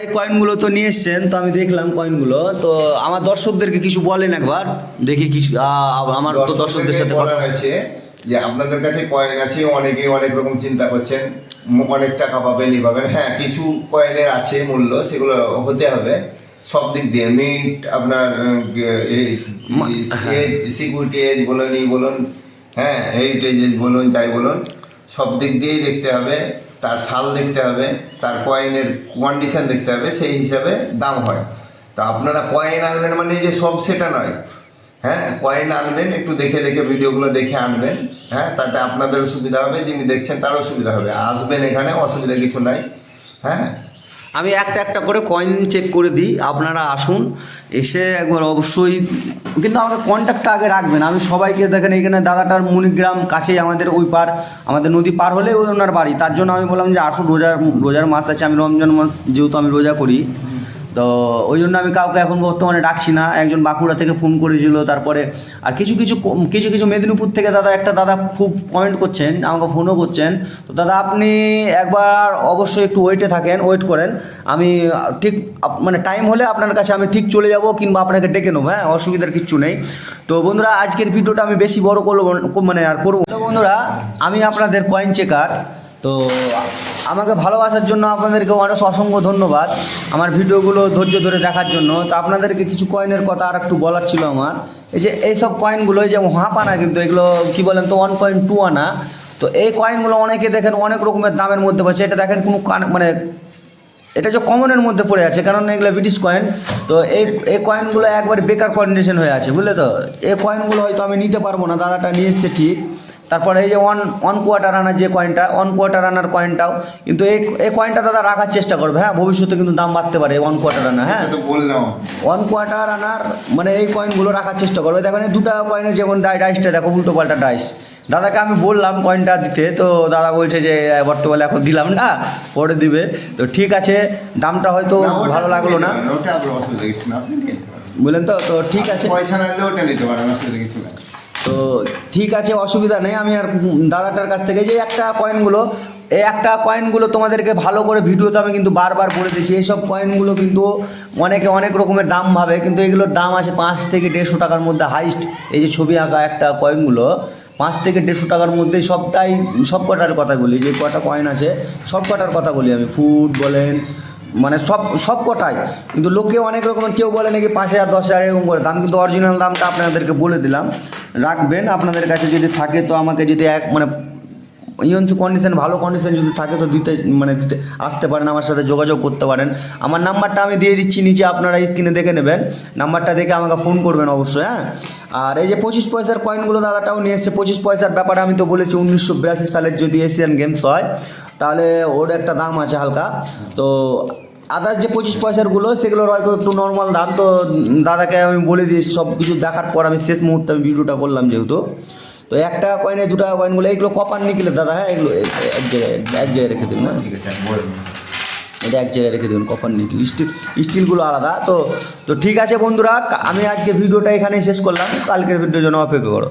এই কয়েনগুলো তো নিয়ে এসছেন তো আমি দেখলাম কয়েনগুলো তো আমার দর্শকদেরকে কিছু বলেন একবার দেখি কিছু আমার তো দর্শকদের সাথে কথা- হয়েছে যে আপনাদের কাছে কয়েন আছে অনেকে অনেক রকম চিন্তা করছেন অনেক টাকা পাবেন ই পাবেন হ্যাঁ কিছু কয়েনের আছে মূল্য সেগুলো হতে হবে। সব দিক দিয়ে মিন্ট আপনার হ্যাঁ। সিকিউরিটি এজ বলুন ই বলুন হ্যাঁ হেরিটেজ এজ বলুন যাই বলুন সব দিক দিয়েই দেখতে হবে। তার সাল দেখতে হবে, তার কয়েনের কন্ডিশন দেখতে হবে, সেই হিসাবে দাম হয়। তা আপনারা কয়েন আনবেন মানে যে সব সেটা নয়। হ্যাঁ কয়েন আনবেন, একটু দেখে দেখে ভিডিওগুলো দেখে আনবেন। হ্যাঁ তাতে আপনাদেরও সুবিধা হবে, যিনি দেখছেন তারও সুবিধা হবে। আসবেন এখানে, অসুবিধা কিছু নাই। হ্যাঁ আমি একটা একটা করে কয়েন চেক করে দিই, আপনারা আসুন, এসে একবার অবশ্যই, কিন্তু আমাকে কন্ট্যাক্টটা আগে রাখবেন। আমি সবাইকে দেখেন, এখানে দাদাটার মুনিগ্রাম কাছেই আমাদের ওই পার, আমাদের নদী পার হলে ওই ওনার বাড়ি। তার জন্য আমি বললাম যে, আসুন, রোজার রোজার মাস আছে, আমি রমজান মাস যেহেতু আমি রোজা করি। তো ওই জন্য আমি কাউকে এখন বর্তমানে ডাকছি না। একজন বাঁকুড়া থেকে ফোন করেছিল, তারপরে আর কিছু কিছু কিছু কিছু মেদিনীপুর থেকে দাদা, একটা দাদা খুব কমেন্ট করছেন, আমাকে ফোনও করছেন। তো দাদা, আপনি একবার অবশ্যই একটু ওয়েটে থাকেন ওয়েট করেন। আমি, ঠিক মানে টাইম হলে আপনার কাছে আমি ঠিক চলে যাব, কিংবা আপনাকে ডেকে নেব হ্যাঁ অসুবিধার কিচ্ছু নেই। তো বন্ধুরা, আজকের ভিডিওটা আমি বেশি বড় করব মানে আর করব বন্ধুরা, আমি আপনাদের কয়েন চেকার তো আমাকে ভালোবাসার জন্য আপনাদেরকে অনেক অসংখ্য ধন্যবাদ আমার ভিডিওগুলো ধৈর্য ধরে দেখার জন্য। তো আপনাদেরকে কিছু কয়েনের কথা আর একটু বলার ছিল আমার। এই যে এইসব কয়েনগুলো এই যে হাফ আনা কিন্তু, এগুলো কি বলেন তো ওয়ান পয়েন্ট টু আনা। তো এই কয়েনগুলো অনেকে দেখেন অনেক রকমের দামের মধ্যে পাচ্ছে এটা দেখেন কোনো কান- মানে এটা যে কমনের মধ্যে পড়ে আছে, কারণ এগুলো ব্রিটিশ কয়েন তো এই এই কয়েনগুলো একবারে বেকার কন্ডিশন হয়ে আছে, বুঝলে তো? এই কয়েনগুলো হয়তো আমি নিতে পারব না, দাদাটা নিয়ে এসছে ঠিক। তারপরে এই যে ওয়ান ওয়ান কোয়ার্টার আনার যে কয়েনটা ওয়ান কোয়ার্টার আনার কয়েনটাও কিন্তু এই এই কয়েনটা দাদা রাখার চেষ্টা করবে হ্যাঁ? ভবিষ্যতে কিন্তু দাম বাড়তে পারে ওয়ান কোয়ার্টার আনা হ্যাঁ? বললাম। ওয়ান কোয়ার্টার আনার মানে এই কয়েনগুলো রাখার চেষ্টা করবে। দেখেন এই দুটা কয়েনের যেমন ডাই ডাইসটা দেখো উল্টো পাল্টা ডাইস দাদাকে আমি বললাম কয়েনটা দিতে তো দাদা বলছে যে "এ, বর্তমানে এখন দিলাম না পরে দিবে। তো ঠিক আছে দামটা হয়তো ভালো লাগল না। বললেন তো? তো ঠিক আছে। পয়সা না ওটা নিতে পারেন তো ঠিক আছে, অসুবিধা নেই। আমি আর দাদাটার কাছ থেকে যে একটা কয়েনগুলো এই একটা কয়েনগুলো তোমাদেরকে ভালো করে ভিডিওতে আমি কিন্তু বারবার বলে দিয়েছি। এইসব কয়েনগুলো কিন্তু অনেকে অনেক রকমের দাম ভাবে, কিন্তু এগুলোর দাম আছে পাঁচ থেকে দেড়শো টাকার মধ্যে হাইস্ট এই যে ছবি আঁকা একটা কয়েনগুলো পাঁচ থেকে দেড়শো টাকার মধ্যে সবটাই সব কটার কথা বলি, যে কটা কয়েন আছে সব কটার কথা বলি আমি। ফুড বলেন মানে সব সব কটাই কিন্তু লোকে অনেক রকমের, কেউ বলে নাকি পাঁচ হাজার, দশ হাজার, এরকম করে। দাম কিন্তু অরিজিনাল দামটা আপনাদেরকে বলে দিলাম। রাখবেন আপনাদের কাছে যদি থাকে তো আমাকে যদি এক মানে ইয়ন কন্ডিশন ভালো কন্ডিশন যদি থাকে তো দিতে মানে দিতে, আসতে পারেন, আমার সাথে যোগাযোগ করতে পারেন। আমার নাম্বারটা আমি দিয়ে দিচ্ছি নিচে, আপনারা স্ক্রিনে দেখে নেবেন। নাম্বারটা দেখে আমাকে ফোন করবেন অবশ্যই হ্যাঁ? আর এই যে পঁচিশ পয়সার কয়েনগুলো দাদাটাও নিয়ে এসছে, পঁচিশ পয়সার ব্যাপারে আমি তো বলেছি, উনিশশো বিরাশি সালের যদি এশিয়ান গেমস হয়, তাহলে ওর একটা দাম আছে হালকা। তো আদার্স যে পঁচিশ পয়সারগুলো সেগুলোর হয়তো একটু নর্মাল দাম। তো দাদাকে আমি বলে দিয়েছি সব কিছু দেখার পর আমি শেষ মুহূর্তে আমি ভিডিওটা করলাম যেহেতু। তো একটা কয়েনে দু টাকা কয়েনগুলো এগুলো কপার নিকেলের দাদা হ্যাঁ? এগুলো এক জায়গায় এক জায়গায় রেখে না ঠিক আছে আমি বলে এটা এক জায়গায় রেখে দেবেন কপার নিকেল। স্টিল স্টিলগুলো আলাদা। তো তো ঠিক আছে বন্ধুরা আমি আজকে ভিডিওটা এখানেই শেষ করলাম। কালকের ভিডিওর জন্য অপেক্ষা করো।